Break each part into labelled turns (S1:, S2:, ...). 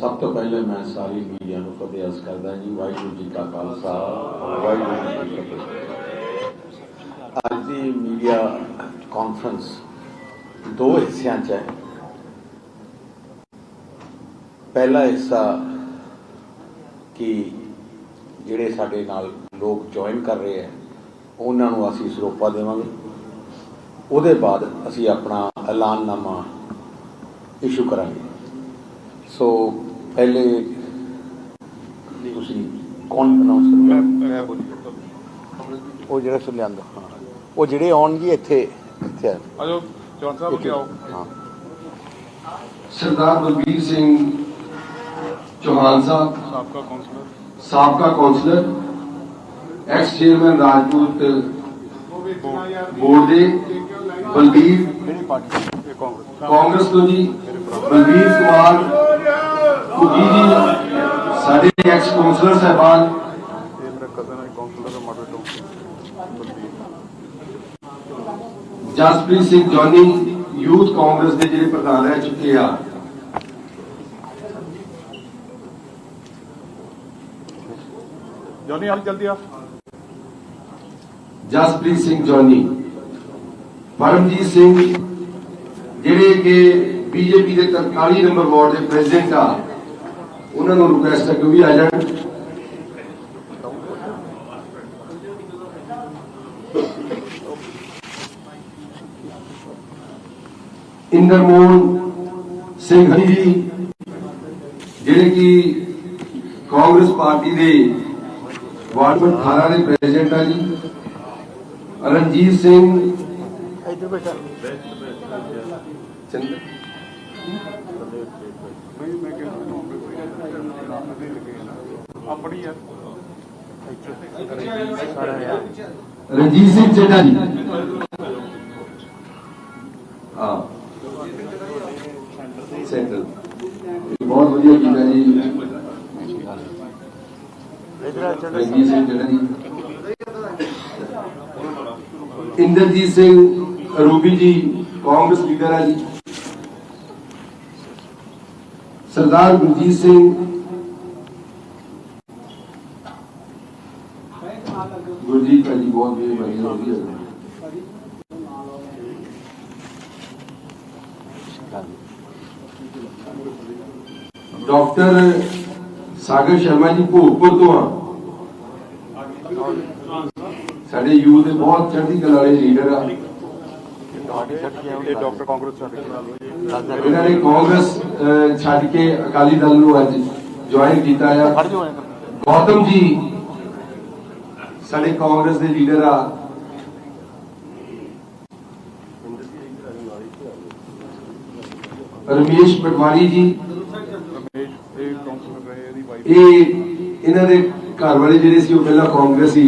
S1: ਸਭ ਤੋਂ ਪਹਿਲੇ ਮੈਂ ਸਾਰੀ ਮੀਡੀਆ ਨੂੰ ਫਤਿਹ ਅਰਜ਼ ਕਰਦਾ ਜੀ, ਵਾਹਿਗੁਰੂ ਜੀ ਕਾ ਖਾਲਸਾ, ਵਾਹਿਗੁਰੂ ਜੀ ਕੀ ਫਤਿਹ। ਅੱਜ ਦੀ ਮੀਡੀਆ ਕਾਨਫਰੰਸ ਦੋ ਹਿੱਸਿਆਂ 'ਚ ਹੈ। ਪਹਿਲਾ ਹਿੱਸਾ ਕਿ ਜਿਹੜੇ ਸਾਡੇ ਨਾਲ ਲੋਕ ਜੁਆਇਨ ਕਰ ਰਹੇ ਹੈ, ਉਹਨਾਂ ਨੂੰ ਅਸੀਂ ਸਰੋਪਾ ਦੇਵਾਂਗੇ। ਉਹਦੇ ਬਾਅਦ ਅਸੀਂ ਆਪਣਾ ਐਲਾਨਨਾਮਾ ਇਸ਼ੂ ਕਰਾਂਗੇ। ਸੋ ਪਹਿਲੇ ਤੁਸੀਂ ਕੌਣ ਅਨਾਉਂਸ ਕਰੋਗੇ?
S2: ਮੈਂ ਬੋਲੀ
S1: ਉਹ ਜਿਹੜਾ ਸੁਣ ਲਿਆਂਦਾ। ਹਾਂ ਉਹ ਜਿਹੜੇ ਆਉਣਗੇ ਇੱਥੇ ਇੱਥੇ ਆ।
S2: ਆਜੋ ਜਵਾਨ ਸਾਹਿਬ ਅੱਗੇ ਆਓ।
S1: ਹਾਂ।
S3: ਸਰਦਾਰ ਬਲਬੀਰ ਸਿੰਘ ਚੌਹਾਨ ਸਾਹਿਬ
S2: ਸਾਬਕਾ ਕਾਉਂਸਲਰ
S3: ਸਾਬਕਾ councillor ex chairman Rajput board ਦੇ ਬਲਬੀਰ
S2: ਕਾਂਗਰਸ
S3: ਤੋਂ ਜੀ ਬਲਬੀਰ ਕੁਮਾਰ ਕੁਜੀ ਜੀ ਸਾਡੇ ਐਕਸ ਸਾਹਿਬਾਨ।
S2: Councillor town
S3: Jaspreet Singh Johnny youth Congress ਦੇ ਜਿਹੜੇ ਪ੍ਰਧਾਨ ਰਹਿ ਚੁੱਕੇ ਆ।
S2: ਜੋਨੀ ਆ ਜਲਦੀ ਆ
S3: ਜਸਪ੍ਰੀਤ ਸਿੰਘ ਜੋਨੀ। ਪਰਮਜੀਤ ਸਿੰਘ ਜਿਹੜੇ ਕਿ ਬੀਜੇਪੀ ਦੇ 43 ਨੰਬਰ ਵਾਰਡ ਦੇ ਪ੍ਰੈਜ਼ੀਡੈਂਟ ਆ। ਉਹਨਾਂ ਨੂੰ ਰਿਕੁਐਸਟ ਹੈ ਕਿ ਵੀ ਆ ਜਾਣ। ਇੰਦਰਮੋਹਨ ਸਿੰਘ ਹਰੀ ਜੀ ਜਿਹੜੇ ਕਿ ਕਾਂਗਰਸ ਪਾਰਟੀ ਦੇ ਵਾਰਡ ਨੰਬਰ 18 ਦੇ ਪ੍ਰੈਜ਼ੀਡੈਂਟ ਆ ਜੀ ਰਣਜੀਤ ਸਿੰਘ।
S1: ਇੱਧਰ ਬੈਠਾ।
S3: ਚੰਦ
S2: ਨਹੀਂ ਮੈਂ ਕਹਿੰਦਾ ਆਪਣੀ ਯਾਰ
S3: ਰਣਜੀਤ ਸਿੰਘ ਚੱਡਾ ਜੀ ਹਾਂ। ਸੈਂਟਰ। ਬਹੁਤ ਵਧੀਆ ਕੀਤਾ ਜੀ। ਰਣਜੀਤ ਸਿੰਘ ਚੱਡਾ ਜੀ ਇੰਦਰਜੀਤ ਸਿੰਘ ਰੂਬੀ ਜੀ, ਕਾਂਗਰਸ ਲੀਡਰ ਹੈ ਜੀ। ਸਰਦਾਰ ਗੁਰਜੀਤ ਸਿੰਘ। ਗੁਰਜੀਤ ਭਾਜੀ ਬਹੁਤ ਮਿਹਰਬਾਨੀ ਹੋਗੀ ਹੈ ਡਾਕਟਰ ਸਾਗਰ ਸ਼ਰਮਾ ਜੀ ਭੋਗਪੁਰ ਤੋਂ ਆ। ਸਾਡੇ ਯੂਥ ਦੇ ਬਹੁਤ ਚੜ੍ਹਦੀ ਕਲਾ ਵਾਲੇ ਲੀਡਰ ਆ।
S2: ਇਹ ਡਾਕਟਰ ਕਾਂਗਰਸ ਛੱਡ ਕੇ
S3: ਇਹਨਾਂ ਨੇ ਕਾਂਗਰਸ ਛੱਡ ਕੇ ਅਕਾਲੀ ਦਲ ਨੂੰ ਅੱਜ ਜੁਆਇਨ ਕੀਤਾ ਆ। ਗੌਤਮ ਜੀ ਸਾਡੇ ਕਾਂਗਰਸ ਦੇ ਲੀਡਰ ਆ। ਰਮੇਸ਼ ਪਟਵਾਰੀ ਜੀ।
S2: ਇਹ
S3: ਇਹਨਾਂ ਦੇ ਘਰ ਵਾਲੇ ਜਿਹੜੇ ਸੀ ਉਹ ਪਹਿਲਾਂ ਕਾਂਗਰਸ ਸੀ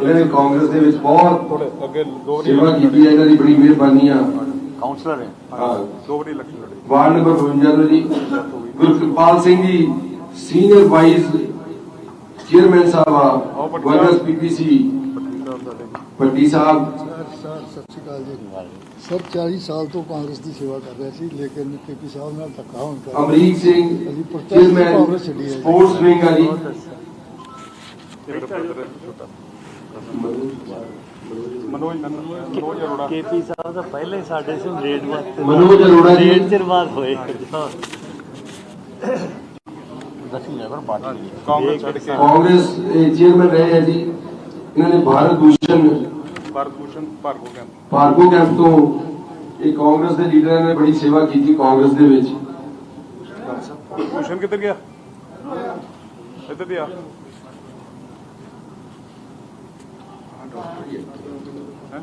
S3: ਇਹਨਾਂ ਨੇ ਕਾਂਗਰਸ ਦੇ ਵਿੱਚ ਬਹੁਤ
S2: ਅੱਗੇ ਦੋ
S3: ਸੇਵਾ ਕੀਤੀ ਹੈ ਇਹਨਾਂ ਦੀ ਬੜੀ ਮਿਹਰਬਾਨੀ ਆ।
S1: ਕਾਉਂਸਲਰ ਹੈ।
S3: ਹਾਂ।
S2: ਦੋ ਵਾਰੀ ਇਲੈਕਸ਼ਨ ਲੜੇ
S3: ਵਾਰਡ ਨੰਬਰ 52 ਤੋਂ ਜੀ। Gurkirpal Singh ji senior vice chairman ਸਾਹਿਬ ਆ ਵਰਨਸ ਪੀਪੀਸੀ।
S2: ਪੱਟੀ ਸਾਹਿਬ
S4: ਸਰ ਸਤਿ ਸ਼੍ਰੀ ਅਕਾਲ ਜੀ। ਸਰ 40 ਸਾਲ ਤੋਂ ਕਾਂਗਰਸ ਦੀ ਸੇਵਾ ਕਰ ਰਿਹਾ ਸੀ ਲੇਕਿਨ ਪੀਪੀ ਸਾਹਿਬ ਨਾਲ ਧੱਕਾ ਹੋਣ ਕਰਕੇ
S3: Amrik Singh chairman. Sports wing ਆ ਜੀ।
S2: ਮਨੋਜ ਮਨੋਜ ਅਰੋੜਾ
S5: ਕੇਪੀ ਸਾਹਿਬ ਤਾਂ ਪਹਿਲੇ ਹੀ ਸਾਡੇ ਸੀ ਰੇਡ ਵਾਸਤੇ
S3: ਮਨੋਜ ਅਰੋੜਾ ਜੀ।
S5: ਰੇਡ ਚਿਰ ਬਾਅਦ ਹੋਏ।
S2: ਕਾਂਗਰਸ ਛੱਡ ਕੇ।
S3: ਕਾਂਗਰਸ ਦੇ ਚੇਅਰਮੈਨ ਰਹੇ ਆ ਜੀ। ਇਹਨਾਂ ਨੇ ਭਾਰਤ ਭੂਸ਼ਣ
S2: ਭਾਰਤ ਭੂਸ਼ਣ ਭਾਰਗੋ ਕੈਂਪ।
S3: ਭਾਰਗੋ ਕੈਂਪ ਤੋਂ ਇਹ ਕਾਂਗਰਸ ਦੇ ਲੀਡਰਾਂ ਨੇ ਬੜੀ ਸੇਵਾ ਕੀਤੀ ਕਾਂਗਰਸ ਦੇ ਵਿੱਚ।
S2: ਭੂਸ਼ਣ ਕਿੱਧਰ ਗਿਆ? ਇੱਧਰ ਦੀ ਆ। ਹੈਂ?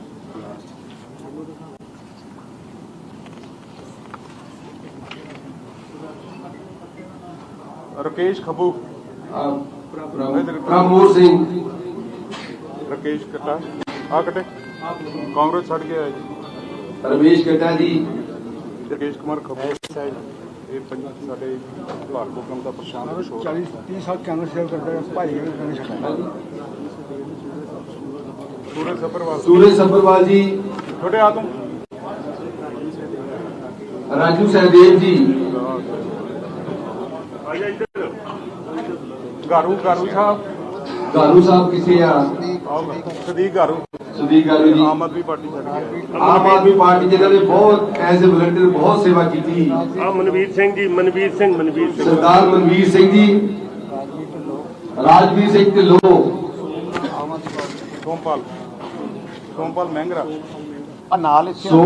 S2: ਰਕੇਸ਼ ਖਬੂ।
S3: ਆਹ, ਪ੍ਰਮੋਦ ਸਿੰਘ।
S2: ਰਕੇਸ਼ ਕਟਾ ਆ ਕਟੇ। ਕਾਂਗਰਸ ਛੱਡ ਕੇ ਆਇਆ ਜੀ।
S3: ਰਮੇਸ਼ ਕਟਾ ਜੀ।
S2: ਰਕੇਸ਼ ਕੁਮਾਰ ਖਬੂ। ਇਹ ਪੰਜ ਸਾਡੇ ਭਾਰਗੋ ਕੈਂਪ ਦਾ ਪ੍ਰਸ਼ਾਂਤ ਕਿਸ਼ੋਰ
S4: 40 30 ਸਾਲ ਕਾਂਗਰਸ ਸੇਵਾ ਕਰਦਾ ਹੈ ਭਾਈ ਨੇ ਕਹਿੰਦੇ ਛੱਡਿਆ
S2: ਸੂਰਜ ਸੱਭਰਵਾਲ
S3: ਸੂਰਜ ਸੱਭਰਵਾਲ ਜੀ।
S2: ਛੋਟੇ ਆ ਤੂੰ
S3: ਰਾਜੂ ਸਹਿਦੇਵ ਜੀ।
S2: ਗਾਰੂ ਗਾਰੂ ਸਾਹਿਬ।
S3: ਗਾਰੂ ਸਾਹਿਬ ਕਿੱਥੇ ਆ?
S2: ਸਦੀਕ ਗਾਰੂ।
S3: ਸੁਦੀਪ ਗਾਰੂ ਜੀ।
S2: ਆਮ ਆਦਮੀ ਪਾਰਟੀ ਛੱਡ
S3: ਆਮ ਆਦਮੀ ਪਾਰਟੀ ਜਿਹਨਾਂ ਨੇ ਬਹੁਤ ਐਜ਼ ਅ ਵਲੰਟੀਅਰ ਬਹੁਤ ਸੇਵਾ ਕੀਤੀ।
S6: ਆ ਮਨਵੀਰ ਸਿੰਘ ਜੀ ਮਨਵੀਰ ਸਿੰਘ ਮਨਵੀਰ ਸਿੰਘ।
S3: ਸਰਦਾਰ ਮਨਵੀਰ ਸਿੰਘ ਜੀ। ਰਾਜਵੀਰ ਸਿੰਘ ਢਿੱਲੋਂ।
S2: ਸੋਮਪਾਲ। ਸੋਮਪਾਲ ਮਹਿੰਗਰਾ।
S3: ਸੋ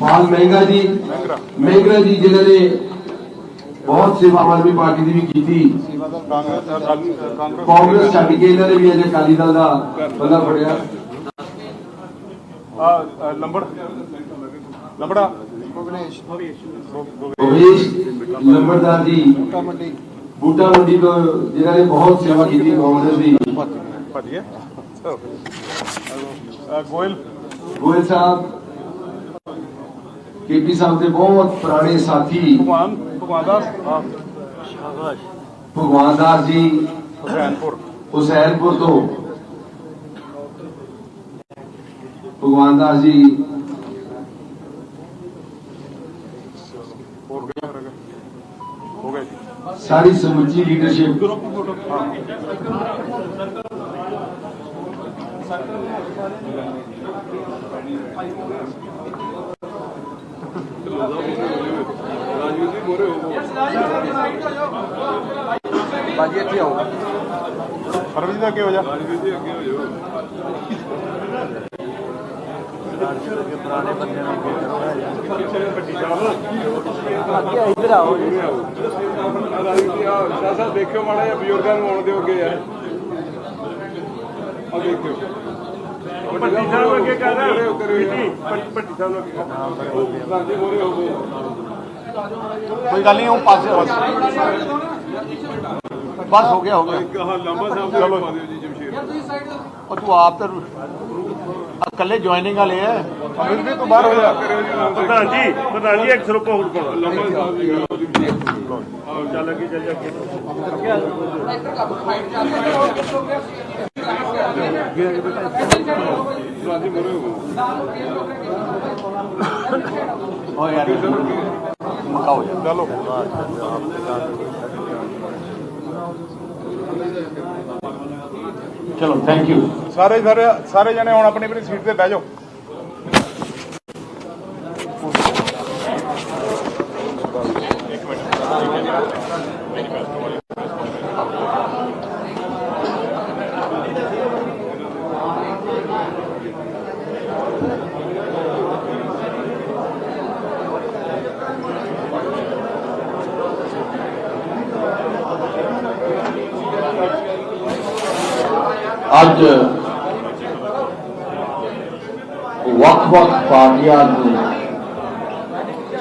S3: ਪਾਲ ਮਹਿੰਗਾ ਜੀ।
S2: ਮਹਿੰਗਰਾ।
S3: ਮਹਿੰਗਰਾ ਜੀ ਜਿਨ੍ਹਾਂ ਨੇ ਬਹੁਤ ਸੇਵਾ ਆਮ ਆਦਮੀ ਪਾਰਟੀ ਦੀ ਵੀ ਕੀਤੀ।
S2: ਕਾਂਗਰਸ
S3: ਛੱਡ ਕੇ ਇਹਨਾਂ ਨੇ ਵੀ ਅਜੇ ਅਕਾਲੀ ਦਲ ਦਾ ਬੰਦਾ ਫੜਿਆ।
S2: ਆ ਲੰਬੜ। ਲੰਬੜਾ।
S3: ਭਵੇਸ਼ ਲੰਬੜਦਾਰ ਜੀ। ਬੂਟਾ ਮੰਡੀ। ਤੋਂ ਜਿਨ੍ਹਾਂ ਨੇ ਬਹੁਤ ਸੇਵਾ ਕੀਤੀ ਕਾਂਗਰਸ ਦੀ।
S2: ਭੱਜ ਗਿਆ ਆ ਗੋਇਲ।
S3: ਗੋਇਲ ਸਾਹਿਬ ਕੇਪੀ ਸਾਹਿਬ ਦੇ ਬਹੁਤ ਪੁਰਾਣੇ ਸਾਥੀ।
S2: ਭਗਵਾਨ ਭਗਵਾਨ ਦਾਸ।
S5: ਸ਼ਾਬਾਸ਼।
S3: ਭਗਵਾਨ ਦਾਸ ਜੀ।
S2: ਹੁਸੈਨਪੁਰ।
S3: ਹੁਸੈਨਪੁਰ ਤੋਂ। ਭਗਵਾਨ ਦਾਸ ਜੀ।
S2: ਹੋਰ ਕਿਹੜਾ ਰਹਿ ਗਿਆ ਹੋ ਗਿਆ ਜੀ
S3: ਸਾਰੀ ਸਮੁੱਚੀ ਲੀਡਰਸ਼ਿਪ
S2: ਸਰਵਿਸ ਦਾ ਕੀ ਹੋ ਜਾ
S5: ਪੁਰਾਣੇ ਬੰਦੇ ਨੂੰ ਅੱਗੇ ਕਰੋ ਅੱਗੇ ਇੱਧਰ ਆਓ। ਜੀ
S2: ਸ਼ਾਹ ਸਾਹਿਬ ਦੇਖਿਓ ਮਾੜਾ ਜਿਹਾ ਬਜ਼ੁਰਗਾਂ ਨੂੰ ਆਉਣ ਦਿਓ ਅੱਗੇ ਯਾਰ ਆ ਦੇਖਿਓ
S6: ਭੱਟੀ ਸਾਹਿਬ ਅੱਗੇ ਕਰ ਜੀ ਭੱਟੀ ਸਾਹਿਬ ਨੂੰ ਅੱਗੇ ਕਰ
S2: ਰਾਜੀ ਮੋਰੇ ਹੋ ਗਏ
S7: ਕੋਈ ਗੱਲ ਨਹੀਂ ਉਹ ਪਾਸੇ ਬਸ ਹੋ ਗਿਆ ਹੋ ਗਿਆ।
S2: ਲੰਬਾ ਸਾਹਿਬ ਦਾ ਪਾ ਦਿਓ ਜੀ ਜਮਸ਼ੀਰ।
S7: ਉਹ ਤੂੰ ਆਪ ਤਾਂ ਇਕੱਲੇ ਜੁਆਇਨਿੰਗ ਵਾਲੇ ਐ।
S2: ਅਮਿਤ ਵੀ ਤੂੰ ਬਾਹਰ ਹੋ ਜਾ।
S6: ਪ੍ਰਧਾਨ ਜੀ ਪ੍ਰਧਾਨ ਜੀ ਇੱਕ ਸਰੋਪਾ ਹੋਰ ਪਾਉਣਾ।
S2: ਲੰਬਾ ਸਾਹਿਬ ਜੀ
S6: ਆਓ ਚੱਲ ਅੱਗੇ ਚੱਲ ਜਾ ਅੱਗੇ।
S2: ਹੋ। ਚਲੋ
S7: ਥੈਂਕ ਯੂ
S2: ਸਾਰੇ ਸਾਰੇ ਸਾਰੇ ਜਣੇ ਹੁਣ ਆਪਣੀ ਆਪਣੀ ਸੀਟ ਤੇ ਬਹਿ ਜਾਓ।
S1: ਅੱਜ ਵੱਖ-ਵੱਖ ਪਾਰਟੀਆਂ ਨੂੰ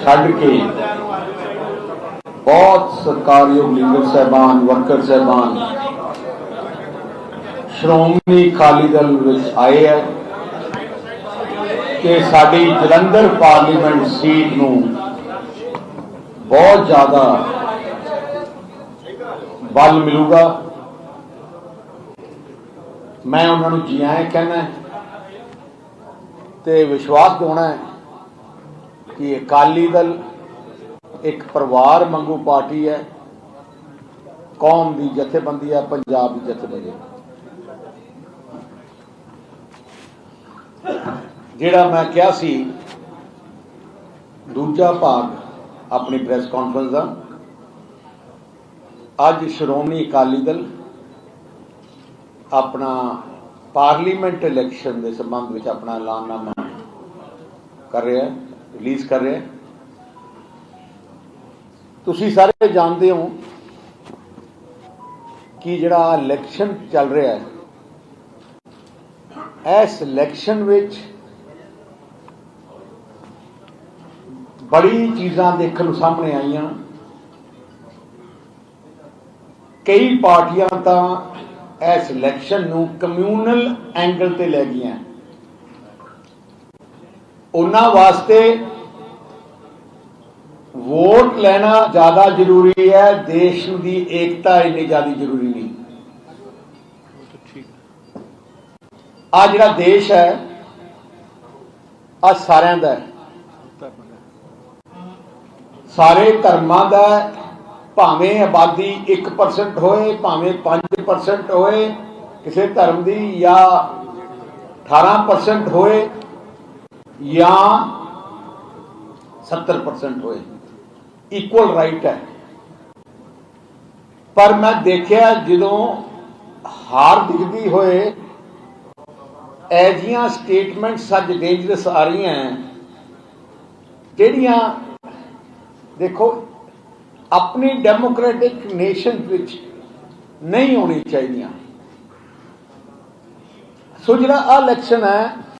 S1: ਛੱਡ ਕੇ ਬਹੁਤ ਸਰਕਾਰਯੋਗ ਲੀਡਰ ਸਹਿਬਾਨ, ਵਰਕਰ ਸਹਿਬਾਨ ਸ਼੍ਰੋਮਣੀ ਅਕਾਲੀ ਦਲ ਵਿੱਚ ਆਏ ਹੈ ਕਿ ਸਾਡੀ ਜਲੰਧਰ ਪਾਰਲੀਮੈਂਟ ਸੀਟ ਨੂੰ ਬਹੁਤ ਜ਼ਿਆਦਾ ਬਲ ਮਿਲੂਗਾ। ਮੈਂ ਉਹਨਾਂ ਨੂੰ ਜੀ ਆਇਆਂ ਕਹਿਣਾ ਤੇ ਵਿਸ਼ਵਾਸ ਦਿਵਾਉਣਾ ਕਿ ਅਕਾਲੀ ਦਲ ਇੱਕ ਪਰਿਵਾਰ ਵਾਂਗੂ ਪਾਰਟੀ ਹੈ, ਕੌਮ ਦੀ ਜਥੇਬੰਦੀ ਹੈ, ਪੰਜਾਬ ਦੀ ਜਥੇਬੰਦੀ ਹੈ। ਜਿਹੜਾ ਮੈਂ ਕਿਹਾ ਸੀ, ਦੂਜਾ ਭਾਗ ਆਪਣੀ ਪ੍ਰੈਸ ਕਾਨਫਰੰਸ ਦਾ। ਅੱਜ ਸ਼੍ਰੋਮਣੀ ਅਕਾਲੀ ਦਲ ਆਪਣਾ ਪਾਰਲੀਮੈਂਟ ਇਲੈਕਸ਼ਨ ਦੇ ਸੰਬੰਧ ਵਿੱਚ ਆਪਣਾ ਐਲਾਨਨਾਮਾ ਕਰ ਰਿਹਾ ਹੈ, ਰਿਲੀਜ਼ ਕਰ ਰਿਹਾ ਹੈ। ਤੁਸੀਂ ਸਾਰੇ ਜਾਣਦੇ ਹੋ ਕਿ ਜਿਹੜਾ ਇਲੈਕਸ਼ਨ ਚੱਲ ਰਿਹਾ ਹੈ, ਇਸ ਇਲੈਕਸ਼ਨ ਵਿੱਚ ਬੜੀ ਚੀਜ਼ਾਂ ਦੇਖਣ ਨੂੰ ਸਾਹਮਣੇ ਆਈਆਂ। ਕਈ ਪਾਰਟੀਆਂ ਤਾਂ ਇਸ ਇਲੈਕਸ਼ਨ ਨੂੰ ਕਮਿਊਨਲ ਐਂਗਲ ਤੇ ਲੈ ਗਈਆਂ। ਉਹਨਾਂ ਵਾਸਤੇ ਵੋਟ ਲੈਣਾ ਜ਼ਿਆਦਾ ਜ਼ਰੂਰੀ ਹੈ, ਦੇਸ਼ ਦੀ ਏਕਤਾ ਇੰਨੀ ਜ਼ਿਆਦਾ ਜ਼ਰੂਰੀ ਨਹੀਂ। ਆ ਜਿਹੜਾ ਦੇਸ਼ ਹੈ ਆ ਸਾਰਿਆਂ ਦਾ ਸਾਰੇ ਧਰਮਾਂ ਦਾ ਭਾਵੇਂ ਆਬਾਦੀ 1% ਹੋਏ, ਭਾਵੇਂ 5% ਹੋਏ, ਕਿਸੇ ਧਰਮ ਦੀ ਜਾਂ 18% ਹੋਏ ਜਾਂ 70% ਹੋਏ। ਇਕੁਅਲ ਰਾਈਟ ਹੈ। ਪਰ ਮੈਂ ਦੇਖਿਆ ਜਦੋਂ ਹਾਰ ਦਿਖਦੀ ਹੋਏ ਐਜੀਆਂ ਸਟੇਟਮੈਂਟਸ ਅੱਜ ਡੇਂਜਰਸ ਆ ਰਹੀਆਂ ਜਿਹੜੀਆਂ ਦੇਖੋ ਆਪਣੀ ਡੈਮੋਕ੍ਰੈਟਿਕ ਨੇਸ਼ਨ ਵਿੱਚ ਨਹੀਂ ਹੋਣੀ ਚਾਹੀਦੀਆਂ। ਸੋ ਜਿਹੜਾ ਆ ਇਲੈਕਸ਼ਨ ਹੈ